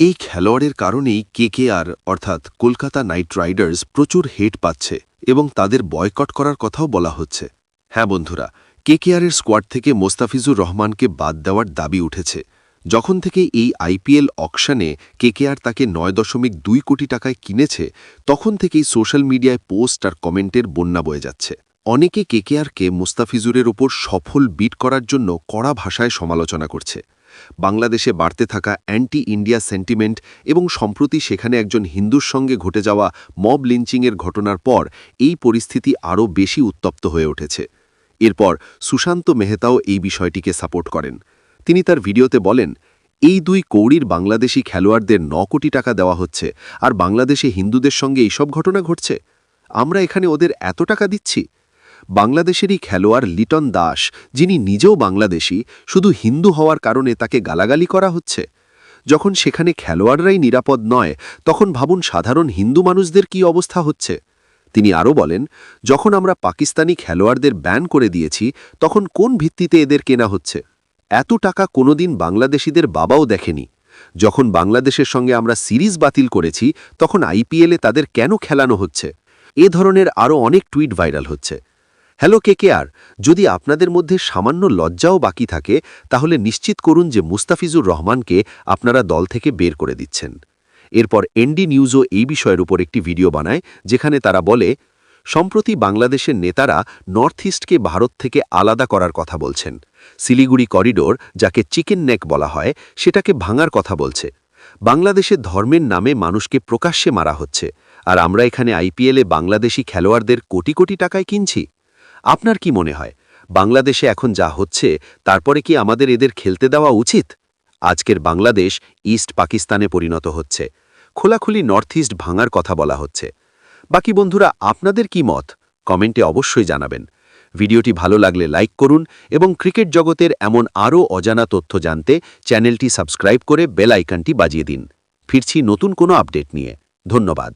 এই খেলোয়াড়ের কারণেই কেকেআর অর্থাৎ কলকাতা নাইট রাইডার্স প্রচুর হেট পাচ্ছে এবং তাদের বয়কট করার কথাও বলা হচ্ছে। হ্যাঁ বন্ধুরা, কেকেআরের স্কোয়াড থেকে মোস্তাফিজুর রহমানকে বাদ দেওয়ার দাবি উঠেছে। যখন থেকে এই আইপিএল অকশনে কেকেআর তাকে নয় দশমিক দুই কোটি টাকায় কিনেছে, তখন থেকেই সোশ্যাল মিডিয়ায় পোস্ট আর কমেন্টের বন্যা বয়ে যাচ্ছে। অনেকে কেকেআরকে মুস্তাফিজুরের ওপর সফল বিট করার জন্য কড়া ভাষায় সমালোচনা করছে। বাংলাদেশে বাড়তে থাকা অ্যান্টি ইন্ডিয়া সেন্টিমেন্ট এবং সম্প্রতি সেখানে একজন হিন্দুর সঙ্গে ঘটে যাওয়া মব লিঞ্চিংয়ের ঘটনার পর এই পরিস্থিতি আরও বেশি উত্তপ্ত হয়ে উঠেছে। এরপর সুশান্ত মেহতাও এই বিষয়টিকে সাপোর্ট করেন। তিনি তার ভিডিওতে বলেন, এই দুই কৌড়ির বাংলাদেশি খেলোয়াড়দের ন কোটি টাকা দেওয়া হচ্ছে, আর বাংলাদেশে হিন্দুদের সঙ্গে এইসব ঘটনা ঘটছে? আমরা এখানে ওদের এত টাকা দিচ্ছি? বাংলাদেশেরই খেলোয়াড় লিটন দাস, যিনি নিজেও বাংলাদেশী, শুধু হিন্দু হওয়ার কারণে তাকে গালাগালি করা হচ্ছে। যখন সেখানে খেলোয়াড়রাই নিরাপদ নয়, তখন ভাবুন সাধারণ হিন্দু মানুষদের কি অবস্থা হচ্ছে। তিনি আরও বলেন, যখন আমরা পাকিস্তানি খেলোয়াড়দের ব্যান করে দিয়েছি, তখন কোন ভিত্তিতে এদের কেনা হচ্ছে? এত টাকা কোনোদিন বাংলাদেশিদের বাবাও দেখেনি। যখন বাংলাদেশের সঙ্গে আমরা সিরিজ বাতিল করেছি, তখন আইপিএলে তাদের কেন খেলানো হচ্ছে? এ ধরনের আরও অনেক টুইট ভাইরাল হচ্ছে। হ্যালো কেকেআর যদি আপনাদের মধ্যে সামান্য লজ্জাও বাকি থাকে, তাহলে নিশ্চিত করুন যে মুস্তাফিজুর রহমানকে আপনারা দল থেকে বের করে দিচ্ছেন। এরপর এনডি নিউজও এই বিষয়ের উপর একটি ভিডিও বানায়, যেখানে তারা বলে, সম্প্রতি বাংলাদেশের নেতারা নর্থ ইস্টকে ভারত থেকে আলাদা করার কথা বলছেন। শিলিগুড়ি করিডোর, যাকে চিকেন নেক বলা হয়, সেটাকে ভাঙার কথা বলছে। বাংলাদেশের ধর্মের নামে মানুষকে প্রকাশ্যে মারা হচ্ছে, আর আমরা এখানে আইপিএলে বাংলাদেশি খেলোয়াড়দের কোটি কোটি টাকায় কিনছি। আপনার কি মনে হয়, বাংলাদেশে এখন যা হচ্ছে, তারপরে কি আমাদের এদের খেলতে দেওয়া উচিত? আজকের বাংলাদেশ ইস্ট পাকিস্তানে পরিণত হচ্ছে। খোলাখুলি নর্থ ইস্ট ভাঙার কথা বলা হচ্ছে। বাকি বন্ধুরা, আপনাদের কি মত? কমেন্টে অবশ্যই জানাবেন। ভিডিওটি ভালো লাগলে লাইক করুন এবং ক্রিকেট জগতের এমন আরও অজানা তথ্য জানতে চ্যানেলটি সাবস্ক্রাইব করে বেল আইকনটি বাজিয়ে দিন। ফিরছি নতুন কোনো আপডেট নিয়ে। ধন্যবাদ।